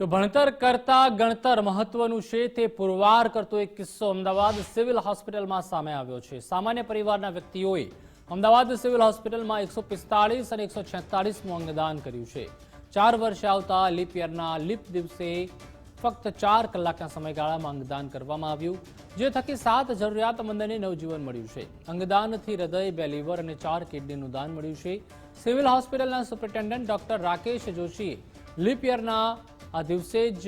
તો ભણતર કરતા ગણતર મહત્વનું છે તે પુરવાર કરતો એક કિસ્સો અમદાવાદ સિવિલ હોસ્પિટલમાં સામે આવ્યો છે. સામાન્ય પરિવારના વ્યક્તિઓએ અમદાવાદ સિવિલ હોસ્પિટલમાં એકસો પિસ્તાળીસ અને એકસો છેતાળીસનું અંગદાન કર્યું છે. ચાર વર્ષે આવતા લીપ યરના લીપ દિવસે ફક્ત ચાર કલાકના સમયગાળામાં અંગદાન કરવામાં આવ્યું, જે થકી સાત જરૂરિયાતમંદને નવજીવન મળ્યું છે. અંગદાનથી હૃદય, બે લીવર અને ચાર કિડનીનું દાન મળ્યું છે. સિવિલ હોસ્પિટલના સુપ્રિન્ટેન્ડન્ટ ડોક્ટર રાકેશ જોશીએ લીપ યરના આ દિવસે જ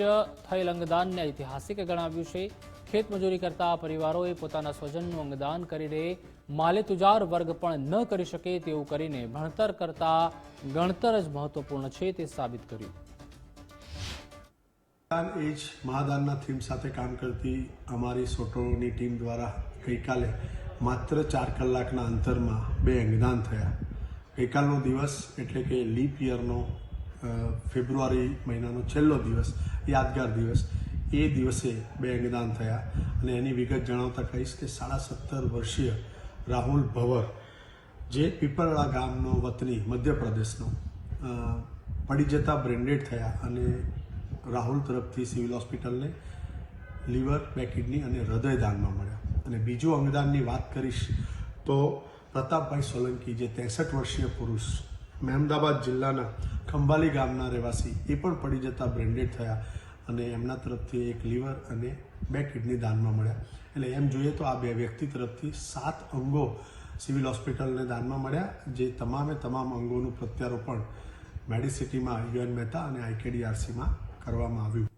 થયેલ અંગદાનને ઐતિહાસિક ગણાવ્યું છે. ખેતમજૂરી કરતા પરિવારોએ પોતાના સ્વજનનું અંગદાન કરીને માલે તુજાર વર્ગ પણ ન કરી શકે તેવું કરીને ભણતર કરતા ગણતર જ મહત્વપૂર્ણ છે તે સાબિત કર્યું. દાન એ જ મહાદાનના થીમ સાથે કામ કરતી અમારી સોટોની ટીમ દ્વારા ગઈકાલે માત્ર ચાર કલાકના અંતરમાં બે અંગદાન થયા. ગઈકાલનો દિવસ એટલે કે લીપ યરનો ફેબ્રુઆરી મહિનાનો છેલ્લો દિવસ, યાદગાર દિવસ. એ દિવસે બે અંગદાન થયા અને એની વિગત જણાવતા કહીશ કે સાડા સત્તર વર્ષીય રાહુલ ભવર, જે પીપળડા ગામનો વતની મધ્યપ્રદેશનો પડી જતા બ્રેન્ડેડ થયા અને રાહુલ તરફથી સિવિલ હોસ્પિટલને લીવર, બે કિડની અને હૃદયદાનમાં મળ્યા. અને બીજું અંગદાનની વાત કરીશ તો પ્રતાપભાઈ સોલંકી, જે ત્રેસઠ વર્ષીય પુરુષ મહેમદાબાદ જિલ્લાના ખંભાલી ગામના રહેવાસી એ પણ પડી જતા બ્રેન્ડેડ થયા અને એમના તરફથી એક લીવર અને બે કિડની દાનમાં મળ્યા. એટલે એમ જોઈએ તો આ બે વ્યક્તિ તરફથી સાત અંગો સિવિલ હોસ્પિટલને દાનમાં મળ્યા, જે તમામે તમામ અંગોનું પ્રત્યારોપણ મેડિસિટીમાં યુએન મહેતા અને આઈકેડીઆરસીમાં કરવામાં આવ્યું.